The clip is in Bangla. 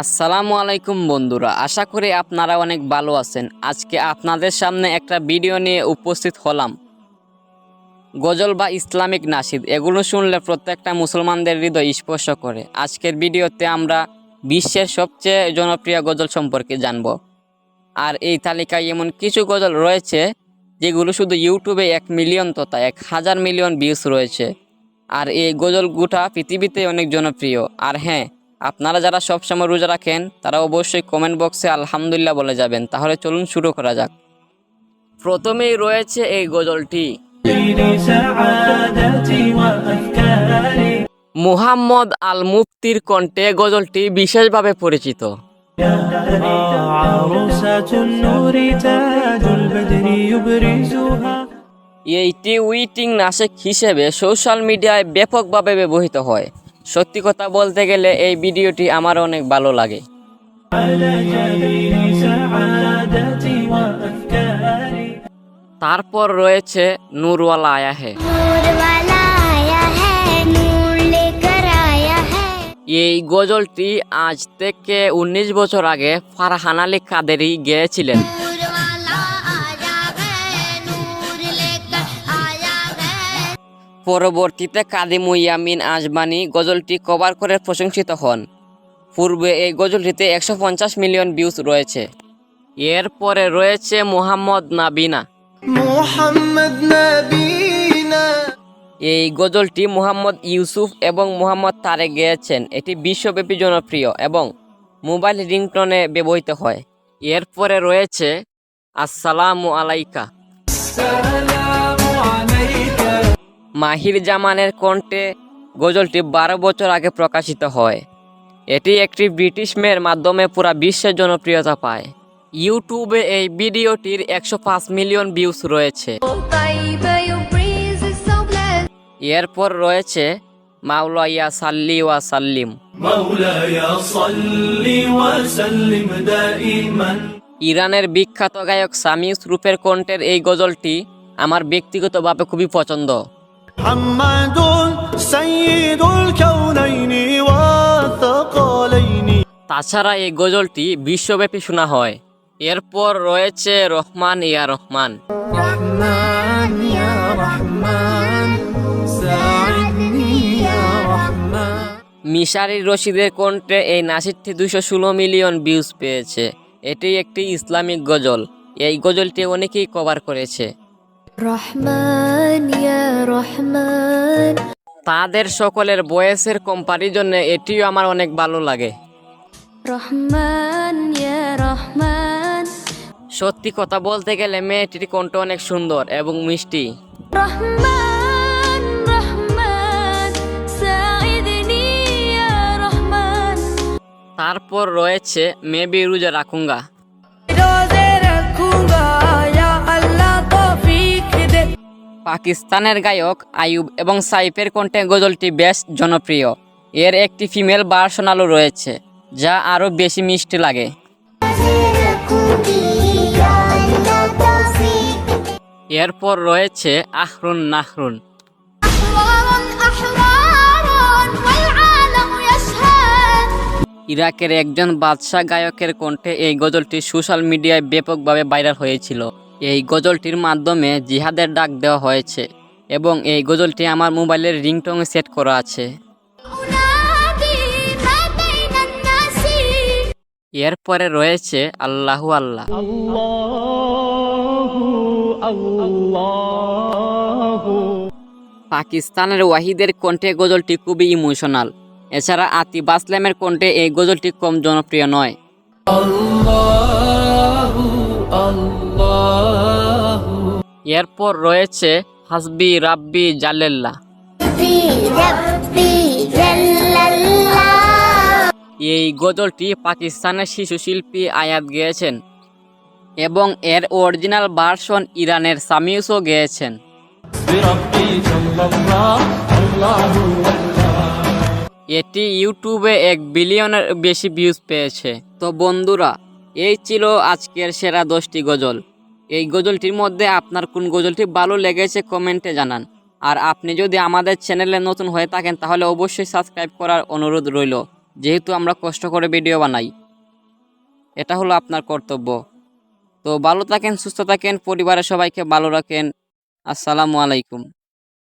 আসসালামু আলাইকুম বন্ধুরা, আশা করি আপনারা অনেক ভালো আছেন। আজকে আপনাদের সামনে একটা ভিডিও নিয়ে উপস্থিত হলাম। গজল বা ইসলামিক নাসিদ, এগুলো শুনলে প্রত্যেকটা মুসলমানদের হৃদয় স্পর্শ করে। আজকের ভিডিওতে আমরা বিশ্বের সবচেয়ে জনপ্রিয় গজল সম্পর্কে জানব। আর এই তালিকায় এমন কিছু গজল রয়েছে, যেগুলো শুধু ইউটিউবে এক মিলিয়ন তথা এক হাজার মিলিয়ন ভিউজ রয়েছে। আর এই গজল গোটা পৃথিবীতে অনেক জনপ্রিয়। আর হ্যাঁ আপনারা যারা সবসময় রোজা রাখেন, তারা অবশ্যই কমেন্ট বক্সে আলহামদুলিল্লাহ বলে যাবেন। তাহলে চলুন শুরু করা যাক। প্রথমেই রয়েছে এই গজলটি। মুহাম্মদ আল মুফতির কণ্ঠে গজলটি বিশেষভাবে পরিচিত। এইটি উইটিং নাশেক হিসেবে সোশ্যাল মিডিয়ায় ব্যাপকভাবে ব্যবহৃত হয়। সত্যি কথা বলতে গেলে এই ভিডিওটি আমার অনেক ভালো লাগে। তারপর রয়েছে নূরওয়ালা আয়া হে। এই গজলটি আজ থেকে ১৯ বছর আগে ফারহান আলী কাদেরি গেয়েছিলেন। পরবর্তীতে কাদিম ইয়ামিন আজমানি গজলটি কভার করে প্রশংসিত হন। পূর্বে এই গজলটিতে একশো পঞ্চাশ মিলিয়ন ভিউজ রয়েছে। এরপরে রয়েছে মোহাম্মদ নাবিনা। মোহাম্মদ এই গজলটি মোহাম্মদ ইউসুফ এবং মোহাম্মদ তারে গেয়েছেন। এটি বিশ্বব্যাপী জনপ্রিয় এবং মোবাইল রিংটনে ব্যবহৃত হয়। এরপরে রয়েছে আসসালামু আলাইকা। মাহির জামানের কণ্ঠে গজলটি বারো বছর আগে প্রকাশিত হয়। এটি একটি ব্রিটিশ মেয়ের মাধ্যমে পুরা বিশ্বে জনপ্রিয়তা পায়। ইউটিউবে এই ভিডিওটির একশো পাঁচ মিলিয়ন ভিউস রয়েছে। এরপর রয়েছে মাওলাইয়া সাল্লি ওয়া সাল্লিম। ইরানের বিখ্যাত গায়ক সামিউস রূপের কণ্ঠের এই গজলটি আমার ব্যক্তিগতভাবে খুবই পছন্দ। محمد سيد الكونين والثقلين তাছাড়া এই গজলটি বিশ্বব্যাপী শোনা হয় এরপর রয়েছে রহমান ইয়া রহমান رحمن يا رحمن ساعدني يا رحمن মিশারি রশিদের কণ্ঠে এই নাসিরটি দুশো ষোলো মিলিয়ন ভিউজ পেয়েছে এটি একটি ইসলামিক গজল এই গজলটি অনেকেই কভার করেছে রহমান রহমান। তাদের সকলের বয়সের কোম্পানির জন্য এটিও আমার অনেক ভালো লাগে। রহমান রহমান। সত্যি কথা বলতে গেলে মেয়েটির কণ্ঠ অনেক সুন্দর এবং মিষ্টি। রহমান রহমান তারপর রয়েছে মেবি রুজা রাখুঙ্গা। পাকিস্তানের গায়ক আয়ুব এবং সাইফের কণ্ঠে গজলটি বেশ জনপ্রিয়। এর একটি ফিমেল বার্সোনালও রয়েছে, যা আরও বেশি মিষ্টি লাগে। এরপর রয়েছে আহরুন নাহরুন। ইরাকের একজন বাদশাহ গায়কের কণ্ঠে এই গজলটি সোশ্যাল মিডিয়ায় ব্যাপকভাবে ভাইরাল হয়েছিল। এই গজলটির মাধ্যমে জিহাদের ডাক দেওয়া হয়েছে এবং এই গজলটি আমার মোবাইলের রিংটংয়ে সেট করা আছে। এরপরে রয়েছে আল্লাহু আল্লাহ। পাকিস্তানের ওয়াহিদের কণ্ঠে গজলটি খুবই ইমোশনাল। এছাড়া আতিব আসলামের কণ্ঠে এই গজলটি কম জনপ্রিয় নয়। এরপর রয়েছে হাসবি রাব্বি জালেল্লা। এই গজলটি পাকিস্তানের শিশু শিল্পী আয়াত গেয়েছেন এবং এর অরিজিনাল ভার্সন ইরানের সামিউসও গেয়েছেন। এটি ইউটিউবে এক বিলিয়নের বেশি ভিউজ পেয়েছে। তো বন্ধুরা এই ছিল আজকের সেরা দশটি গজল। এই গজলটির মধ্যে আপনার কোন গজলটি ভালো লেগেছে কমেন্টে জানান। আর আপনি যদি আমাদের চ্যানেলে নতুন হয়ে থাকেন, তাহলে অবশ্যই সাবস্ক্রাইব করার অনুরোধ রইল, যেহেতু আমরা কষ্ট করে ভিডিও বানাই। এটা হলো আপনার কর্তব্য। তো ভালো থাকেন, সুস্থ থাকেন, পরিবারের সবাইকে ভালো রাখেন। আসসালামু আলাইকুম।